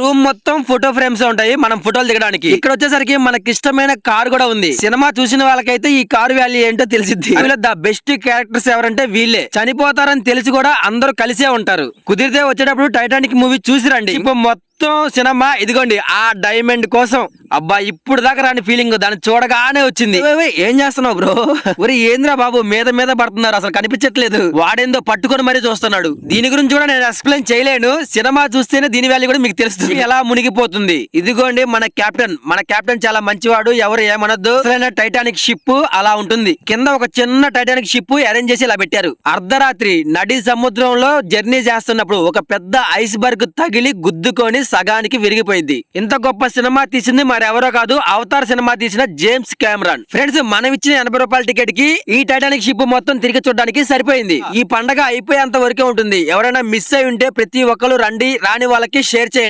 Room మొత్తం photo frames ఉంటాయి. మనం ఫోటోలు దిగడానికి. ఇక్కడ వచ్చేసరికి మనకి ఇష్టమైన కార్ కూడా ఉంది. సినిమా చూసిన వాళ్ళకైతే ఈ కారు వాల్యూ ఏంటో తెలిసిద్ది. వీళ్ళ ద బెస్ట్ క్యారెక్టర్స్ ఎవరంటే వీళ్ళే. చనిపోతారని తెలిసి కూడా అందరూ కలిసే ఉంటారు. కుదిరితే వచ్చేటప్పుడు టైటానిక్ మూవీ చూసిరండి ఇప్పుడు మొత్తం సినిమా ఇదిగోండి ఆ డైమండ్ కోసం. అబ్బా ఇప్పుడు దాకా రాని ఫీలింగ్ దాన్ని చూడగానే వచ్చింది. ఏం చేస్తున్నావు బ్రో? ఒరే ఏంద్రా బాబు మీద మీద పడుతున్నారు అసలు కనిపించట్లేదు. వాడేందో పట్టుకొని మరీ చూస్తున్నాడు. దీని గురించి కూడా నేను ఎక్స్ప్లెయిన్ చేయలేను. సినిమా చూస్తేనే దీని వాల్యూ కూడా మీకు తెలుస్తుంది. ఎలా మునిగిపోతుంది? ఇదిగోండి మన కెప్టెన్. మన కెప్టెన్ చాలా మంచివాడు ఎవరు ఏమనొద్దు. అసలైన టైటానిక్ షిప్ అలా ఉంటుంది. కింద ఒక చిన్న టైటానిక్ షిప్ అరేంజ్ చేసి ఇలా పెట్టారు. అర్ధరాత్రి నడి సముద్రంలో జర్నీ చేస్తున్నప్పుడు ఒక పెద్ద ఐస్ బర్గ్ తగిలి గుద్దుకొని సగానికి విరిగిపోయింది. ఇంత గొప్ప సినిమా తీసింది మరెవరో కాదు అవతార్ సినిమా తీసిన జేమ్స్ కెమెరాన్ ఫ్రెండ్స్ మనం ఇచ్చిన ఎనభై రూపాయల టికెట్కి ఈ టైటానిక్ షిప్ మొత్తం తిరిగి చూడడానికి సరిపోయింది. ఈ పండగ అయిపోయేంత వరకే ఉంటుంది. ఎవరైనా మిస్ అయి ఉంటే ప్రతి ఒక్కరు రండి రాని వాళ్ళకి షేర్ చేయండి.